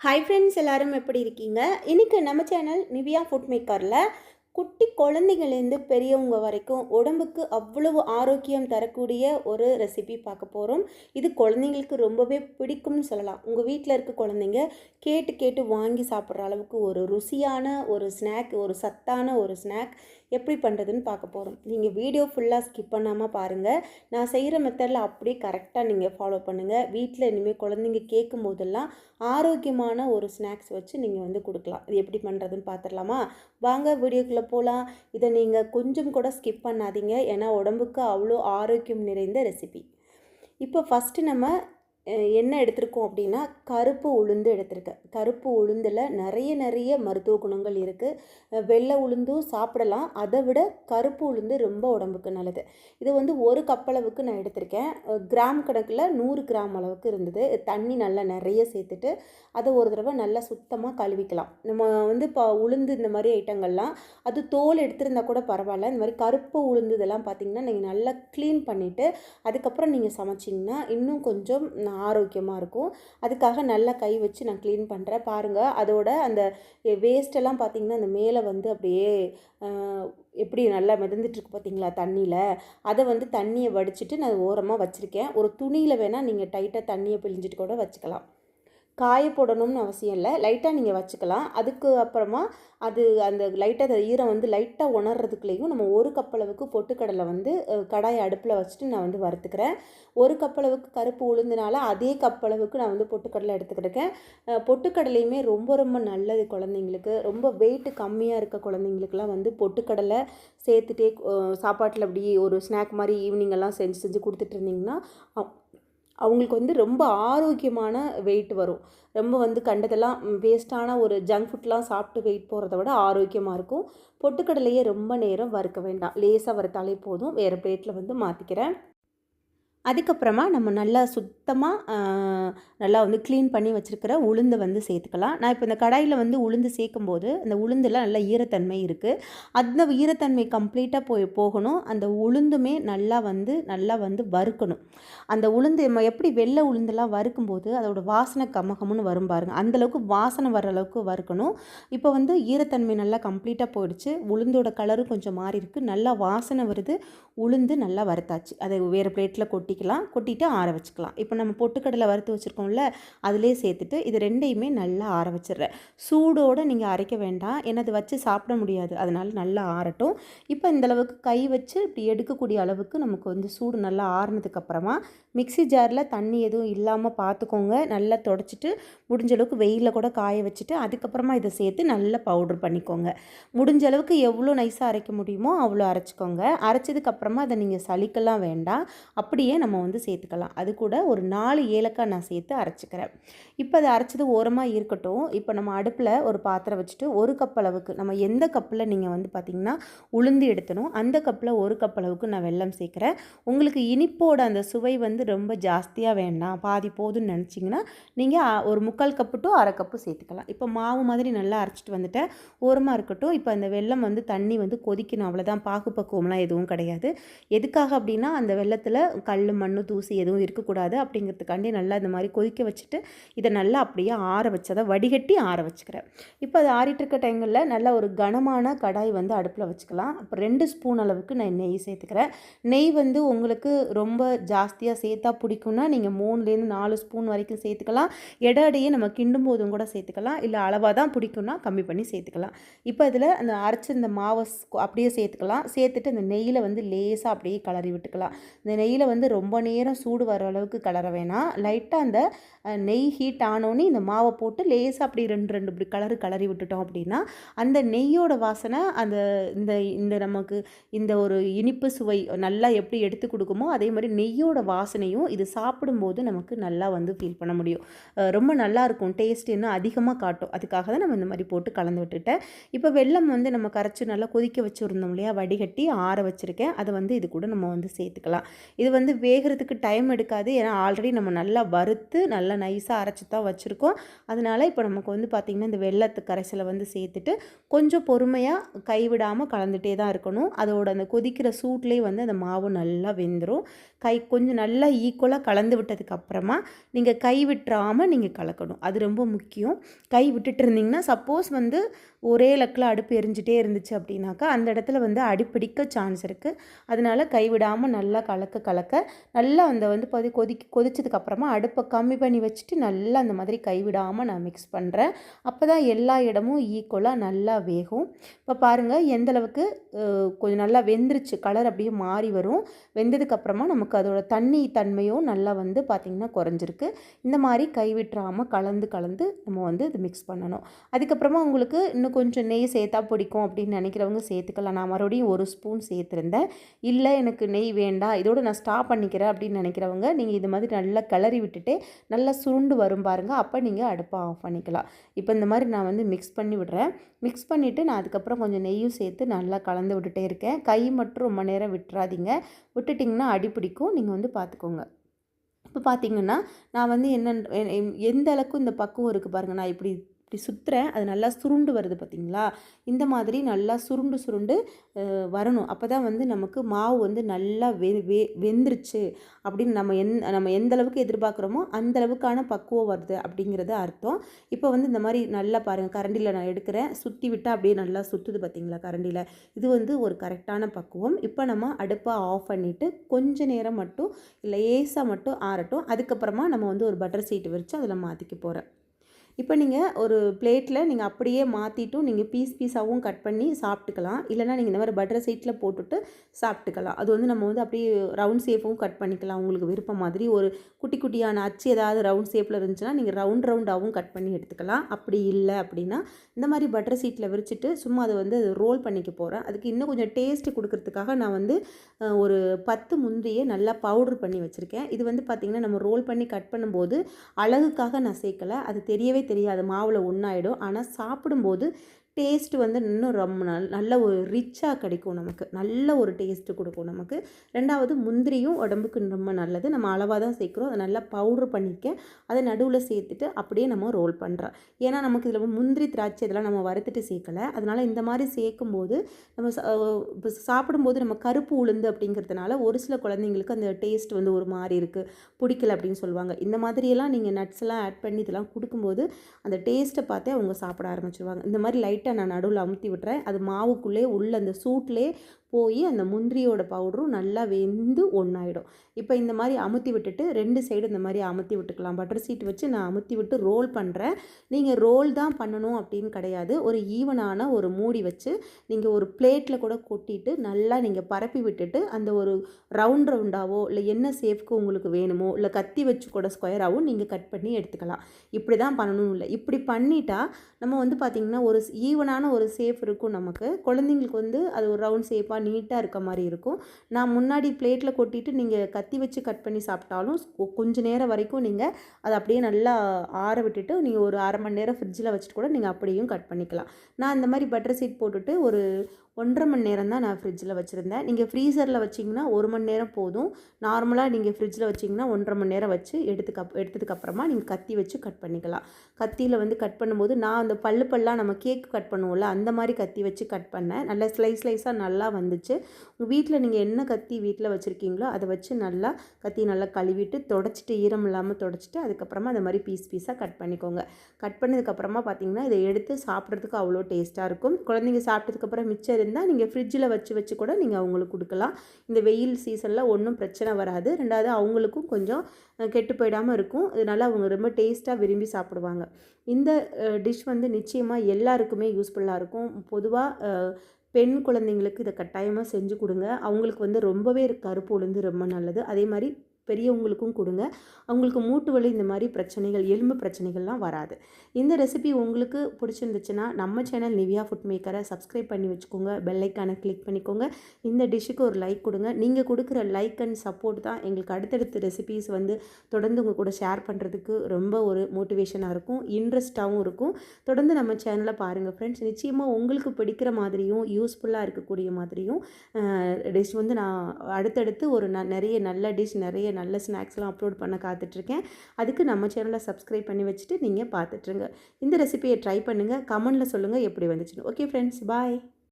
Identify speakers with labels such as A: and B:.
A: Hi friends எல்லாரும் எப்படி இருக்கீங்க? இன்றைக்கி நம்ம சேனல் நிவியா ஃபுட் மேக்கரில் குட்டி குழந்தைங்கள்லேருந்து பெரியவங்க வரைக்கும் உடம்புக்கு அவ்வளவு ஆரோக்கியம் தரக்கூடிய ஒரு ரெசிபி பார்க்க போகிறோம் இது குழந்தைங்களுக்கு ரொம்பவே பிடிக்கும்னு சொல்லலாம். உங்கள் வீட்டில் இருக்க குழந்தைங்க கேட்டு கேட்டு வாங்கி சாப்பிட்ற அளவுக்கு ஒரு ருசியான ஒரு ஸ்நாக் ஒரு சத்தான ஒரு ஸ்நாக் எப்படி பண்ணுறதுன்னு பார்க்க போகிறோம் நீங்கள் வீடியோ ஃபுல்லாக ஸ்கிப் பண்ணாமல் பாருங்கள் நான் செய்கிற மெத்தடில் அப்படியே கரெக்டாக நீங்கள் ஃபாலோ பண்ணுங்கள் வீட்டில் இனிமேல் குழந்தைங்க கேட்கும் போதெல்லாம் ஆரோக்கியமான ஒரு ஸ்நாக்ஸ் வச்சு நீங்கள் வந்து கொடுக்கலாம். இது எப்படி பண்ணுறதுன்னு பார்த்துடலாமா வாங்க வீடியோக்குள்ளே போகலாம் இதை நீங்கள் கொஞ்சம் கூட ஸ்கிப் பண்ணாதீங்க. ஏன்னா உடம்புக்கு அவ்வளோ ஆரோக்கியம் நிறைந்த ரெசிபி இப்போ ஃபஸ்ட்டு நம்ம என்ன எடுத்திருக்கோம் அப்படின்னா கருப்பு உளுந்து எடுத்திருக்கேன். கருப்பு உளுந்தில் நிறைய நிறைய மருத்துவ குணங்கள் இருக்குது வெள்ளை உளுந்தும் சாப்பிடலாம். அதை விட கருப்பு உளுந்து ரொம்ப உடம்புக்கு நல்லது. இது வந்து ஒரு கப் அளவுக்கு நான் எடுத்திருக்கேன். கிராம் கணக்கில் நூறு கிராம் அளவுக்கு இருந்தது. தண்ணி நல்லா நிறைய சேர்த்துட்டு அதை ஒரு தடவை நல்லா சுத்தமாக கழுவிக்கலாம். நம்ம வந்து இப்போ உளுந்து இந்த மாதிரி ஐட்டங்கள்லாம் அது தோல் எடுத்திருந்தா கூட பரவாயில்ல. இந்த மாதிரி கருப்பு உளுந்து இதெல்லாம் பார்த்திங்கன்னா நீங்கள் நல்லா க்ளீன் பண்ணிவிட்டு அதுக்கப்புறம் நீங்கள் சமைச்சிங்கன்னா இன்னும் கொஞ்சம் நான் ஆரோக்கியமாக இருக்கும். அதுக்காக நல்லா கை வச்சு நான் க்ளீன் பண்ணுறேன் பாருங்கள் அதோட அந்த வேஸ்ட்டெல்லாம் பார்த்திங்கன்னா அந்த மேலே வந்து அப்படியே எப்படி நல்லா மிதந்துட்டுருக்கு பார்த்தீங்களா தண்ணியில்? அதை வந்து தண்ணியை வடிச்சிட்டு நான் ஓரமாக வச்சுருக்கேன். ஒரு துணியில் வேணால் நீங்கள் டைட்டாக தண்ணியை பிழிஞ்சிட்டு கூட வச்சுக்கலாம். காய போடணும்னு அவசியம் இல்லை. லைட்டாக நீங்கள் வச்சுக்கலாம். அதுக்கு அப்புறமா அது அந்த லைட்டாக அந்த ஈரம் வந்து லைட்டாக உணர்றதுக்குள்ளேயும் நம்ம ஒரு கப் அளவுக்கு பொட்டுக்கடலை வந்து கடாயை அடுப்பில் வச்சுட்டு நான் வந்து வறுத்துக்கிறேன். ஒரு கப் அளவுக்கு கருப்பு உளுந்துனால அதே கப் அளவுக்கு நான் வந்து பொட்டுக்கடலை எடுத்துக்கிட்டேன் பொட்டுக்கடலையுமே ரொம்ப ரொம்ப நல்லது குழந்தைங்களுக்கு. ரொம்ப வெயிட் கம்மியாக இருக்க குழந்தைங்களுக்குலாம் வந்து பொட்டுக்கடலை சேர்த்துட்டே சாப்பாட்டில் அப்படி ஒரு ஸ்நாக் மாதிரி ஈவினிங் எல்லாம் செஞ்சு செஞ்சு கொடுத்துட்டு இருந்தீங்கன்னா அவங்களுக்கு வந்து ரொம்ப ஆரோக்கியமான வெயிட் வரும். ரொம்ப வந்து கண்டதெல்லாம் வேஸ்ட்டான ஒரு ஜங்க் ஃபுட்லாம் சாப்பிட்டு வெயிட் போகிறத விட ஆரோக்கியமாக இருக்கும். பொட்டுக்கடலையே ரொம்ப நேரம் வறுக்க வேண்டாம். லேசாக வறுத்தாலே போதும். வேறு பிளேட்டில் வந்து மாற்றிக்கிறேன் அதுக்கப்புறமா நம்ம நல்லா சுத்தமாக நல்லா வந்து க்ளீன் பண்ணி வச்சுருக்கிற உளுந்தை வந்து சேர்த்துக்கலாம். நான் இப்போ இந்த கடாயில் வந்து உளுந்து சேர்க்கும் போது அந்த உளுந்தெல்லாம் நல்லா ஈரத்தன்மை இருக்குது அந்த ஈரத்தன்மை கம்ப்ளீட்டாக போய் போகணும். அந்த உளுந்துமே நல்லா வந்து நல்லா வந்து வறுக்கணும். அந்த உளுந்து நம்ம எப்படி வெள்ளை உளுந்தெல்லாம் வறுக்கும்போது அதோடய வாசனை கமகம்னு வரும் பாருங்க. அந்தளவுக்கு வாசனை வர அளவுக்கு வறுக்கணும். இப்போ வந்து ஈரத்தன்மை நல்லா கம்ப்ளீட்டாக போயிடுச்சு. உளுந்தோட கலரும் கொஞ்சம் மாறி இருக்குது நல்லா வாசனை வருது. உளுந்து நல்லா வறுத்தாச்சு. அதை வேறு பிளேட்டில் கொட்டிக்கலாம் கொட்டிட்டு ஆற வச்சுக்கலாம். இப்போ நம்ம பொட்டுக்கடலை வறுத்து வச்சுருக்கோம்ல அதிலே சேர்த்துட்டு இது ரெண்டையுமே நல்லா ஆற வச்சிடுறேன். சூடோடு நீங்கள் அரைக்க வேண்டாம் ஏன்னா அது வச்சு சாப்பிட முடியாது அதனால் நல்லா ஆறட்டும். இப்போ இந்தளவுக்கு கை வச்சு இப்படி எடுக்கக்கூடிய அளவுக்கு நமக்கு வந்து சூடு நல்லா ஆறுனதுக்கு மிக்சி மிக்ஸி ஜாரில் தண்ணி எதுவும் இல்லாமல் பார்த்துக்கோங்க நல்லா தொடச்சிட்டு முடிஞ்ச அளவுக்கு வெயிலில் கூட காய வச்சுட்டு அதுக்கப்புறமா இதை சேர்த்து நல்லா பவுடர் பண்ணிக்கோங்க. முடிஞ்ச அளவுக்கு எவ்வளோ நைஸாக அரைக்க முடியுமோ அவ்வளோ அரைச்சிக்கோங்க. அரைச்சதுக்கப்புறமா அதை நீங்கள் சளிக்கெல்லாம் வேண்டாம். அப்படியே நம்ம வந்து சேர்த்துக்கலாம். அது கூட ஒரு நாலு ஏலக்காய் நான் சேர்த்து அரைச்சிக்கிறேன். இப்போ அதை அரைச்சது ஓரமாக இருக்கட்டும். இப்போ நம்ம அடுப்பில் ஒரு பாத்திரம் வச்சுட்டு ஒரு கப் அளவுக்கு நம்ம எந்த கப்பில் நீங்கள் வந்து பார்த்திங்கன்னா உளுந்து எடுத்தணும் அந்த கப்பில் ஒரு கப் அளவுக்கு நான் வெல்லம் சேர்க்குறேன். உங்களுக்கு இனிப்போட அந்த சுவை வந்து ரொம்ப ஜாஸ்தியாக வேண்டாம். பாதி போதும்னு நினச்சிங்கன்னா நீங்கள் ஒரு முக்கால் கப்பு டு அரை கப்பு சேர்த்துக்கலாம். இப்போ மாவு மாதிரி நல்லா அரைச்சிட்டு வந்துட்டேன். ஓரமாக இருக்கட்டும். இப்போ அந்த வெல்லம் வந்து தண்ணி வந்து கொதிக்கணும். அவ்வளோதான் பாகு பக்குவம்லாம் எதுவும் கிடையாது. எதுக்காக அப்படின்னா அந்த வெள்ளத்தில் கல் மண் தூசி எதுவும் இருக்கக்கூடாது அப்படிங்கிறதுக்காண்டி நல்லா இந்த மாதிரி கொதிக்க வச்சுட்டு இதை நல்லா அப்படியே ஆற வச்சதை வடிகட்டி ஆற வச்சுக்கிறேன். இப்போ அது ஆறிட்டு இருக்க டைமில் நல்லா ஒரு கனமான கடாய் வந்து அடுப்பில் வச்சுக்கலாம். அப்போ ரெண்டு ஸ்பூன் அளவுக்கு நான் நெய் சேர்த்துக்கிறேன். நெய் வந்து உங்களுக்கு ரொம்ப ஜாஸ்தியாக சேர்த்தா பிடிக்கும்னா நீங்கள் மூணுலேருந்து நாலு ஸ்பூன் வரைக்கும் சேர்த்துக்கலாம். எடை நம்ம கிண்டும் போதும் கூட சேர்த்துக்கலாம். இல்லை அளவாக தான் பிடிக்கும்னா கம்மி பண்ணி சேர்த்துக்கலாம். இப்போ இதில் அந்த அரைச்சிருந்த மாவை அப்படியே சேர்த்துக்கலாம். சேர்த்துட்டு அந்த நெய்யில் வந்து லேசாக அப்படியே கிளறி விட்டுக்கலாம். இந்த நெய்யில் வந்து ரொம்ப நேரம் சூடு வர அளவுக்கு கலர வேணாம். லைட்டாக அந்த நெய் ஹீட் ஆனோடனே இந்த மாவை போட்டு லேசாக அப்படி ரெண்டு ரெண்டு இப்படி கலரு கலரி விட்டுட்டோம் அப்படின்னா அந்த நெய்யோட வாசனை அந்த இந்த இந்த நமக்கு இந்த ஒரு இனிப்பு சுவை நல்லா எப்படி எடுத்து கொடுக்குமோ அதே மாதிரி நெய்யோட வாசனையும் இது சாப்பிடும்போது நமக்கு நல்லா வந்து ஃபீல் பண்ண முடியும். ரொம்ப நல்லா இருக்கும். டேஸ்ட் இன்னும் அதிகமாக காட்டும். அதுக்காக தான் நம்ம இந்த மாதிரி போட்டு கலந்து விட்டுட்டேன். இப்போ வெல்லம் வந்து நம்ம கரைச்சி நல்லா கொதிக்க வச்சுருந்தோம் இல்லையா? வடிகட்டி ஆற வச்சுருக்கேன். அதை வந்து இது கூட நம்ம வந்து சேர்த்துக்கலாம். இது வந்து வேகிறதுக்கு டைம் எடுக்காது. ஏன்னா ஆல்ரெடி நம்ம நல்லா வறுத்து நல்லா நைஸாக அரைச்சி தான் வச்சுருக்கோம். அதனால் இப்போ நமக்கு வந்து பார்த்திங்கன்னா இந்த வெள்ளத்து கரைசலை வந்து சேர்த்துட்டு கொஞ்சம் பொறுமையாக கைவிடாமல் கலந்துகிட்டே தான் இருக்கணும். அதோட அந்த கொதிக்கிற சூட்லேயே வந்து அந்த மாவு நல்லா வெந்துடும் கை கொஞ்சம் நல்லா ஈக்குவலாக கலந்து விட்டதுக்கப்புறமா நீங்கள் கை விட்டுறாமல் நீங்கள் கலக்கணும். அது ரொம்ப முக்கியம். கை விட்டுட்டு இருந்தீங்கன்னா சப்போஸ் வந்து ஒரே லக்கில் அடுப்பு எரிஞ்சிட்டே இருந்துச்சு அப்படின்னாக்கா அந்த இடத்துல வந்து அடிப்பிடிக்க சான்ஸ் இருக்குது அதனால் கைவிடாமல் நல்லா கலக்க கலக்க நல்லா அந்த வந்து கொதி கொதிக்க கொதிச்சதுக்கப்புறமா அடுப்பை கம்மி பண்ணி வச்சுட்டு நல்லா அந்த மாதிரி கைவிடாமல் நான் மிக்ஸ் பண்ணுறேன் அப்போ தான் எல்லா இடமும் ஈக்குவலாக நல்லா வேகும். இப்போ பாருங்கள் எந்தளவுக்கு கொஞ்சம் நல்லா வெந்துருச்சு கலர் அப்படியே மாறி வரும். வெந்ததுக்கப்புறமா நமக்கு அதோட தண்ணி தன்மையும் நல்லா வந்து பார்த்திங்கன்னா குறைஞ்சிருக்கு. இந்த மாதிரி கைவிட்டுறாமல் கலந்து கலந்து நம்ம வந்து இது மிக்ஸ் பண்ணணும். அதுக்கப்புறமா உங்களுக்கு இன்னும் கொஞ்சம் நெய் சேர்த்தா பிடிக்கும் அப்படின்னு நினைக்கிறவங்க சேர்த்துக்கலாம். நான் மறுபடியும் ஒரு ஸ்பூன் சேர்த்துருந்தேன். இல்லை எனக்கு நெய் வேண்டாம். இதோடு நான் ஸ்டாப் பண்ணிக்கிறேன் அப்படின்னு நினைக்கிறவங்க நீங்கள் இது மாதிரி நல்லா கிளறி விட்டுட்டு நல்லா சுருண்டு வரும் பாருங்கள் அப்போ நீங்கள் அடுப்பை ஆஃப் பண்ணிக்கலாம். இப்போ இந்த மாதிரி நான் வந்து மிக்ஸ் பண்ணி விடுறேன். மிக்ஸ் பண்ணிவிட்டு நான் அதுக்கப்புறம் கொஞ்சம் நெய்யும் சேர்த்து நல்லா கலந்து விட்டுட்டே இருக்கேன். கை மட்டும் ரொம்ப நேரம் விட்டுறாதீங்க. விட்டுட்டிங்கன்னா அடி பிடிக்கும். நீங்கள் வந்து பார்த்துக்கோங்க. இப்போ பார்த்தீங்கன்னா நான் வந்து என்ன எந்த அளவுக்கு இந்த பக்குவம் இருக்குது பாருங்கள் நான் இப்படி இப்படி சுற்றுறேன் அது நல்லா சுருண்டு வருது பார்த்திங்களா இந்த மாதிரி நல்லா சுருண்டு சுருண்டு வரணும். அப்போ தான் வந்து நமக்கு மாவு வந்து நல்லா வெ வெ வெந்துருச்சு அப்படின்னு நம்ம எந் நம்ம எந்த அளவுக்கு எதிர்பார்க்குறோமோ அந்த அளவுக்கான பக்குவம் வருது அப்படிங்கிறது அர்த்தம். இப்போ வந்து இந்த மாதிரி நல்லா பாருங்கள் கரண்டியில் நான் எடுக்கிறேன். சுற்றி விட்டால் அப்படியே நல்லா சுற்றுது பார்த்திங்களா கரண்டியில்? இது வந்து ஒரு கரெக்டான பக்குவம். இப்போ நம்ம அடுப்பை ஆஃப் பண்ணிவிட்டு கொஞ்ச நேரம் மட்டும் இல்லை லேசாக மட்டும் ஆறட்டும். அதுக்கப்புறமா நம்ம வந்து ஒரு பட்டர் சீட்டு வச்சு அதில் மாற்றிக்க போகிறேன் இப்போ நீங்கள் ஒரு பிளேட்டில் நீங்கள் அப்படியே மாற்றிட்டும் நீங்கள் பீஸ் பீஸாகவும் கட் பண்ணி சாப்பிட்டுக்கலாம். இல்லைனா நீங்கள் இந்த மாதிரி பட்டர் சீட்டில் போட்டுட்டு சாப்பிட்டுக்கலாம். அது வந்து நம்ம வந்து அப்படியே ரவுண்ட் ஷேப்பும் கட் பண்ணிக்கலாம். உங்களுக்கு விருப்பம் மாதிரி ஒரு குட்டி குட்டியான அச்சு ஏதாவது ரவுண்ட் ஷேப்பில் இருந்துச்சுன்னா நீங்கள் ரவுண்ட் ரவுண்டாகவும் கட் பண்ணி எடுத்துக்கலாம். அப்படி இல்லை அப்படின்னா இந்த மாதிரி பட்டர் சீட்டில் விரிச்சிட்டு சும்மா அதை வந்து ரோல் பண்ணிக்க போகிறேன் அதுக்கு இன்னும் கொஞ்சம் டேஸ்ட்டு கொடுக்கறதுக்காக நான் வந்து ஒரு பத்து முந்திரியை நல்லா பவுடர் பண்ணி வச்சுருக்கேன். இது வந்து பார்த்திங்கன்னா நம்ம ரோல் பண்ணி கட் பண்ணும்போது அழகுக்காக நான் சேர்க்கலை. அது தெரியவே தெரியாது. மாவில் ஒன்றாயிடும் ஆனால் சாப்பிடும்போது டேஸ்ட் வந்து இன்னும் ரொம்ப நல் நல்ல ஒரு ரிச்சாக கிடைக்கும் நமக்கு. நல்ல ஒரு டேஸ்ட்டு கொடுக்கும் நமக்கு. ரெண்டாவது முந்திரியும் உடம்புக்கு ரொம்ப நல்லது. நம்ம அளவாக தான் சேர்க்குறோம். அதை நல்லா பவுட்ரு பண்ணிக்க அதை நடுவில் சேர்த்துட்டு அப்படியே நம்ம ரோல் பண்ணுறோம் ஏன்னா நமக்கு இதில் முந்திரி திராட்சை இதெல்லாம் நம்ம வறுத்துட்டு சேர்க்கலை. அதனால் இந்த மாதிரி சேர்க்கும்போது நம்ம சாப்பிடும்போது நம்ம கருப்பு உளுந்து அப்படிங்கிறதுனால ஒரு சில குழந்தைங்களுக்கு அந்த டேஸ்ட் வந்து ஒரு மாதிரி இருக்குது பிடிக்கல அப்படின்னு சொல்லுவாங்க. இந்த மாதிரியெல்லாம் நீங்கள் நட்ஸ் எல்லாம் ஆட் பண்ணி இதெல்லாம் கொடுக்கும்போது அந்த டேஸ்ட்டை பார்த்தே அவங்க சாப்பிட ஆரம்பிச்சிருவாங்க. இந்த மாதிரி லைட்டாக நான் நடுவில் அமுத்தி விட்டுறேன். அது மாவுக்குள்ளே உள்ள அந்த சூட்லேயே போய் அந்த முந்திரியோட பவுடரும் நல்லா வெந்து ஒன்றாயிடும் இப்போ இந்த மாதிரி அமுத்தி விட்டுட்டு ரெண்டு சைடு இந்த மாதிரி அமுத்தி விட்டுக்கலாம். பட்டர் சீட் வச்சு நான் அமுத்தி விட்டு ரோல் பண்ணுறேன் நீங்கள் ரோல் தான் பண்ணணும் அப்படின்னு கிடையாது. ஒரு ஈவனான ஒரு மூடி வச்சு நீங்கள் ஒரு பிளேட்டில் கூட கொட்டிட்டு நல்லா நீங்கள் பரப்பி விட்டுட்டு அந்த ஒரு ரவுண்ட் ரவுண்டாவோ இல்லை என்ன சேஃப்க்கு உங்களுக்கு வேணுமோ இல்லை கத்தி வச்சு கூட ஸ்கொயராகவும் நீங்கள் கட் பண்ணி எடுத்துக்கலாம். இப்படி தான் பண்ணணும் இல்லை. இப்படி பண்ணிட்டா நம்ம வந்து பார்த்திங்கன்னா ஒரு ஈவனான ஒரு சேஃப் இருக்கும் நமக்கு. குழந்தைங்களுக்கு வந்து அது ஒரு ரவுண்ட் சேஃபாக ஷேப்பாக நீட்டாக இருக்க மாதிரி இருக்கும். நான் முன்னாடி பிளேட்டில் கொட்டிட்டு நீங்கள் கத்தி வச்சு கட் பண்ணி சாப்பிட்டாலும் கொஞ்சம் கொஞ்ச நேரம் வரைக்கும் நீங்கள் அதை அப்படியே நல்லா ஆற விட்டுட்டு நீங்கள் ஒரு அரை மணி நேரம் ஃப்ரிட்ஜில் வச்சுட்டு கூட நீங்கள் அப்படியும் கட் பண்ணிக்கலாம். நான் இந்த மாதிரி பட்டர் சீட் போட்டுட்டு ஒரு ஒன்றரை மணி நேரம் தான் நான் ஃப்ரிட்ஜில் வச்சுருந்தேன். நீங்கள் ஃப்ரீசரில் வச்சிங்கன்னா ஒரு மணி நேரம் போதும். நார்மலாக நீங்கள் ஃப்ரிட்ஜில் வச்சிங்கன்னா ஒன்றரை மணி நேரம் வச்சு எடுத்துக்க எடுத்ததுக்கப்புறமா நீங்கள் கத்தி வச்சு கட் பண்ணிக்கலாம். கத்தியில் வந்து கட் பண்ணும்போது நான் அந்த பல்லு பல்லாக நம்ம கேக் கட் பண்ணுவோம்ல அந்த மாதிரி கத்தி வச்சு கட் பண்ணேன். நல்லா ஸ்லைஸ் ஸ்லைஸாக நல்லா வந்து வந்துச்சு. உங்கள் வீட்டில் நீங்கள் என்ன கத்தி வீட்டில் வச்சுருக்கீங்களோ அதை வச்சு நல்லா கத்தி நல்லா கழுவிட்டு தொடச்சிட்டு ஈரம் இல்லாமல் தொடச்சிட்டு அதுக்கப்புறமா அந்த மாதிரி பீஸ் பீஸாக கட் பண்ணிக்கோங்க. கட் பண்ணதுக்கப்புறமா பார்த்தீங்கன்னா இதை எடுத்து சாப்பிட்றதுக்கு அவ்வளோ டேஸ்ட்டாக இருக்கும். குழந்தைங்க சாப்பிட்டதுக்கப்புறம் மிச்சம் இருந்தால் நீங்கள் ஃப்ரிட்ஜில் வச்சு வச்சு கூட நீங்கள் அவங்களுக்கு கொடுக்கலாம். இந்த வெயில் சீசனில் ஒன்றும் பிரச்சனை வராது. ரெண்டாவது அவங்களுக்கும் கொஞ்சம் கெட்டு போயிடாமல் இருக்கும். இதனால் அவங்க ரொம்ப டேஸ்ட்டாக விரும்பி சாப்பிடுவாங்க. இந்த டிஷ் வந்து நிச்சயமாக எல்லாருக்குமே யூஸ்ஃபுல்லாக இருக்கும். பொதுவாக பெண் குழந்தைங்களுக்கு இதை கட்டாயமாக செஞ்சு கொடுங்க. அவங்களுக்கு வந்து ரொம்பவே கருப்பு உளுந்து ரொம்ப நல்லது. அதே மாதிரி பெரியவங்களுக்கும் கொடுங்க. அவங்களுக்கு மூட்டு வலி இந்த மாதிரி பிரச்சனைகள் எலும்பு பிரச்சனைகள்லாம் வராது. இந்த ரெசிபி உங்களுக்கு பிடிச்சிருந்துச்சுன்னா நம்ம சேனல் நிவியா ஃபுட் மேக்கரை சப்ஸ்கிரைப் பண்ணி வச்சுக்கோங்க. பெல்லைக்கானை கிளிக் பண்ணிக்கோங்க. இந்த டிஷ்ஷுக்கு ஒரு லைக் கொடுங்க. நீங்கள் கொடுக்குற லைக் அண்ட் சப்போர்ட் தான் எங்களுக்கு அடுத்தடுத்த ரெசிபீஸ் வந்து தொடர்ந்து உங்கள் கூட ஷேர் பண்ணுறதுக்கு ரொம்ப ஒரு மோட்டிவேஷனாக இருக்கும். இன்ட்ரெஸ்ட்டாகவும் இருக்கும். தொடர்ந்து நம்ம சேனலை பாருங்கள் ஃப்ரெண்ட்ஸ் நிச்சயமாக உங்களுக்கு பிடிக்கிற மாதிரியும் யூஸ்ஃபுல்லாக இருக்கக்கூடிய மாதிரியும் டிஷ் வந்து நான் அடுத்தடுத்து ஒரு ந நிறைய நல்ல டிஷ் நிறைய நல்ல ஸ்நாக்ஸ்லாம் அப்லோட் பண்ண காத்துட்ருக்கேன். அதுக்கு நம்ம சேனலை சப்ஸ்கிரைப் பண்ணி வச்சுட்டு நீங்கள் பார்த்துட்ருங்க இந்த ரெசிபியை ட்ரை பண்ணுங்கள் கமெண்டில் சொல்லுங்கள் எப்படி வந்துச்சுன்னு. Okay friends bye.